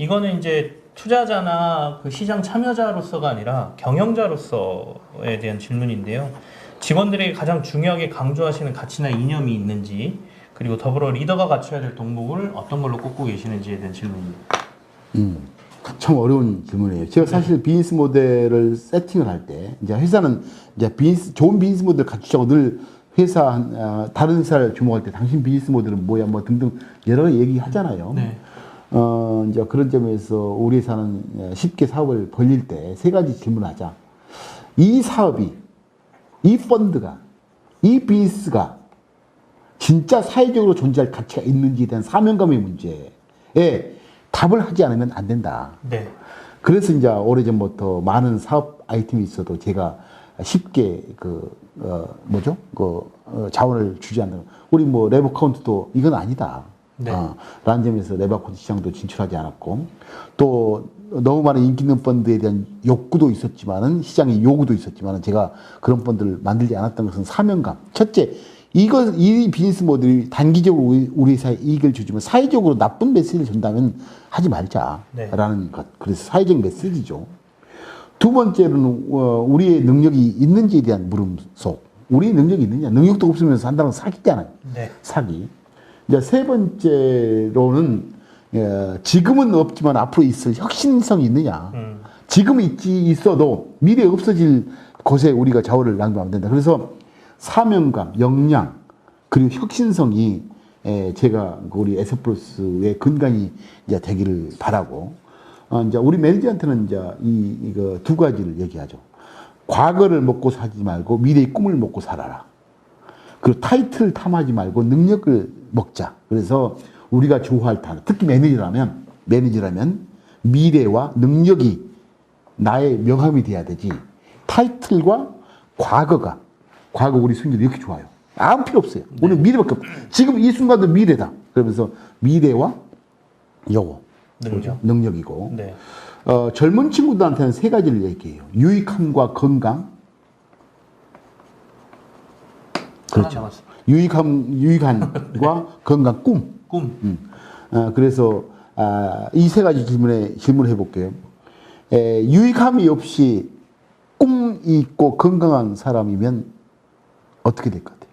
이거는 이제 투자자나 그 시장 참여자로서가 아니라 경영자로서에 대한 질문인데요. 직원들에게 가장 중요하게 강조하시는 가치나 이념이 있는지 그리고 더불어 리더가 갖춰야 될 동목을 어떤 걸로 꼽고 계시는지에 대한 질문입니다. 음, 참 어려운 질문이에요. 제가 사실 비즈니스 모델을 세팅을 할 때, 이제 회사는 이제 비즈니스, 좋은 비즈니스 모델을 갖추자고 늘 회사, 어, 다른 회사를 주목할 때 당신 비즈니스 모델은 뭐야, 뭐 등등 여러 얘기 하잖아요. 네. 어, 이제 그런 점에서 우리 회사는 쉽게 사업을 벌릴 때 세 가지 질문을 하자. 이 사업이, 이 펀드가, 이 비즈니스가 진짜 사회적으로 존재할 가치가 있는지에 대한 사명감의 문제에 답을 하지 않으면 안 된다. 네. 그래서 이제 오래전부터 많은 사업 아이템이 있어도 제가 쉽게 그, 어, 뭐죠? 그, 어, 자원을 주지 않는. 우리 뭐 레버 카운트도 이건 아니다. 네. 어, 라는 점에서 카운트 시장도 진출하지 않았고 또 너무 많은 인기 있는 펀드에 대한 욕구도 있었지만은 시장의 요구도 있었지만은 제가 그런 펀드를 만들지 않았던 것은 사명감. 첫째, 이거 이 비즈니스 모델이 단기적으로 우리, 우리 사회에 이익을 주지만 사회적으로 나쁜 메시지를 준다면 하지 말자라는 네. 것. 그래서 사회적 메시지죠. 두 번째로는 어, 우리의 능력이 있는지에 대한 물음속. 우리의 능력이 있느냐? 능력도 없으면서 한다는 건 사기잖아요. 네. 사기. 이제 세 번째로는 어, 지금은 없지만 앞으로 있을 혁신성이 있느냐? 음. 지금 있지 있어도 미래에 없어질 곳에 우리가 자원을 낭비하면 안 된다. 그래서 사명감, 역량 그리고 혁신성이 에, 제가 그 우리 에스프로스의 근간이 이제 되기를 바라고 어, 이제 우리 매니저한테는 이제 이 이거 두 가지를 얘기하죠. 과거를 먹고 살지 말고 미래의 꿈을 먹고 살아라. 그리고 타이틀 탐하지 말고 능력을 먹자. 그래서 우리가 좋아할 단어, 특히 매니저라면, 매니저라면 미래와 능력이 나의 명함이 돼야 되지. 타이틀과 과거가, 과거 우리 순결이 이렇게 좋아요. 아무 필요 없어요. 오늘 미래밖에 없 지금 이 순간도 미래다. 그러면서 미래와 요거. 능력. 능력이고. 네. 어, 젊은 친구들한테는 세 가지를 얘기해요. 유익함과 건강. 하나 남았습니다. 유익함, 유익함과 건강, 꿈. 꿈. 음. 어, 그래서 아, 이 세 가지 질문에 질문해 볼게요. 에, 유익함이 없이 꿈이 있고 건강한 사람이면 어떻게 될 것 같아요?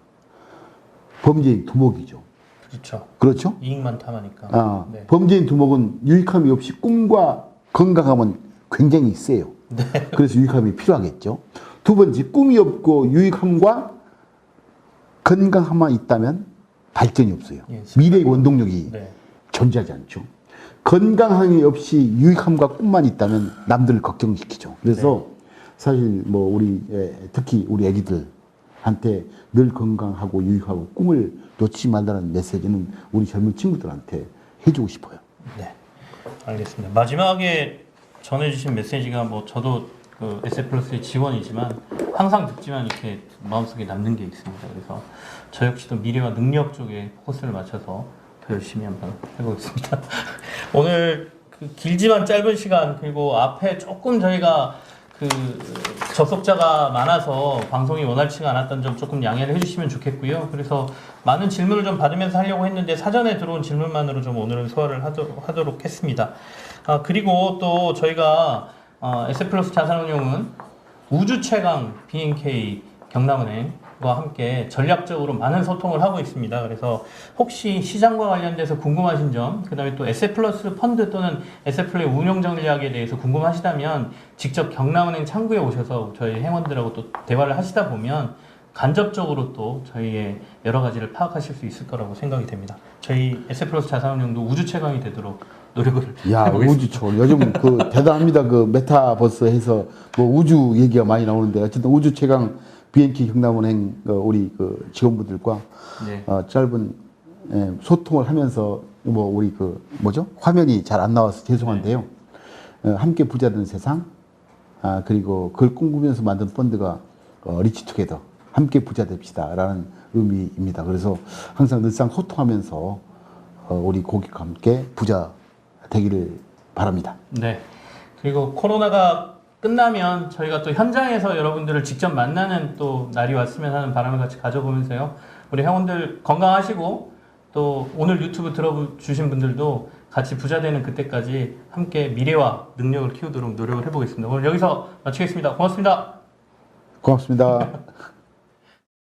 범죄인 두목이죠. 그렇죠. 그렇죠? 이익만 탐하니까. 아, 네. 범죄인 두목은 유익함이 없이 꿈과 건강함은 굉장히 세요. 네. 그래서 유익함이 필요하겠죠. 두 번째, 꿈이 없고 유익함과 건강함만 있다면 발전이 없어요. 예, 미래의 원동력이 네. 존재하지 않죠. 건강함이 없이 유익함과 꿈만 있다면 남들을 걱정시키죠. 그래서 네. 사실 뭐 우리 예, 특히 우리 애기들한테 늘 건강하고 유익하고 꿈을 놓치지 말라는 메시지는 우리 젊은 친구들한테 해주고 싶어요. 네, 알겠습니다. 마지막에 전해주신 메시지가 뭐 저도 그 SF플러스의 지원이지만 항상 듣지만 이렇게 마음속에 남는 게 있습니다. 그래서 저 역시도 미래와 능력 쪽에 포커스를 맞춰서 더 열심히 한번 해보겠습니다. 오늘 그 길지만 짧은 시간 그리고 앞에 조금 저희가 그 접속자가 많아서 방송이 원활치가 않았던 점 조금 양해를 해주시면 좋겠고요. 그래서 많은 질문을 좀 받으면서 하려고 했는데 사전에 들어온 질문만으로 좀 오늘은 소화를 하도록, 하도록 했습니다. 아, 그리고 또 저희가 어, S플러스 자산운용은 우주 최강 BNK 경남은행과 함께 전략적으로 많은 소통을 하고 있습니다. 그래서 혹시 시장과 관련돼서 궁금하신 점, 그 다음에 또 S플러스 펀드 또는 S플의 운용 전략에 대해서 궁금하시다면 직접 경남은행 창구에 오셔서 저희 회원들하고 또 대화를 하시다 보면 간접적으로 또 저희의 여러 가지를 파악하실 수 있을 거라고 생각이 됩니다. 저희 S플러스 자산운용도 우주 최강이 되도록 노력을 야 해보겠습니다. 우주 초 요즘 그 대단합니다 그 메타버스 해서 뭐 우주 얘기가 많이 나오는데 어쨌든 우주 최강 BNK 경남은행 그 우리 그 직원분들과 네. 어, 짧은 예, 소통을 하면서 뭐 우리 그 뭐죠 화면이 잘 안 나와서 죄송한데요 어, 함께 부자 되는 세상 아 그리고 그걸 꿈꾸면서 만든 펀드가 어, 리치투게더 함께 부자 됩시다라는 의미입니다 그래서 항상 늘상 소통하면서 어, 우리 고객과 함께 부자 되기를 바랍니다. 네. 그리고 코로나가 끝나면 저희가 또 현장에서 여러분들을 직접 만나는 또 날이 왔으면 하는 바람을 같이 가져보면서요. 우리 회원들 건강하시고 또 오늘 유튜브 들어주신 분들도 같이 부자 되는 그때까지 함께 미래와 능력을 키우도록 노력을 해보겠습니다. 오늘 여기서 마치겠습니다. 고맙습니다. 고맙습니다.